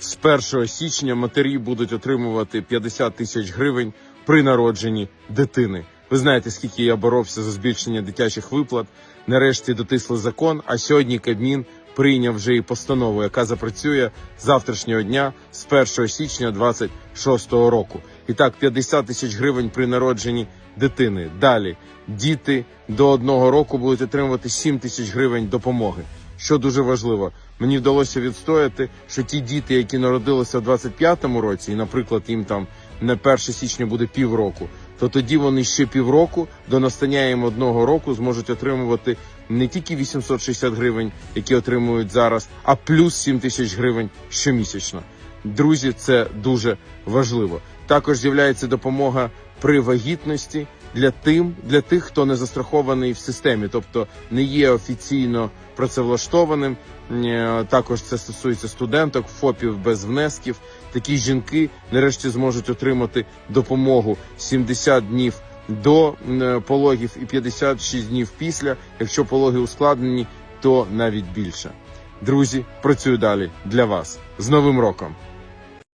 З 1 січня матері будуть отримувати 50 тисяч гривень при народженні дитини. Ви знаєте, скільки я боровся за збільшення дитячих виплат. Нарешті дотисли закон. А сьогодні Кабмін прийняв вже і постанову, яка запрацює завтрашнього дня з 1 січня 26 року. І так, 50 тисяч гривень при народженні дитини. Далі діти до одного року будуть отримувати 7 тисяч гривень допомоги. Що дуже важливо, мені вдалося відстояти, що ті діти, які народилися в 25-му році, і, наприклад, їм там на 1 січня буде півроку, то тоді вони ще півроку до настання їм одного року зможуть отримувати не тільки 860 гривень, які отримують зараз, а плюс 7 тисяч гривень щомісячно. Друзі, це дуже важливо. Також з'являється допомога при вагітності для тим, для тих, хто не застрахований в системі, тобто не є офіційно працевлаштованим. Е, Також це стосується студенток, ФОПів без внесків. Такі жінки нарешті зможуть отримати допомогу 70 днів до е, пологів і 56 днів після. Якщо пологи ускладнені, то навіть більше. Друзі, працюю далі для вас з Новим роком.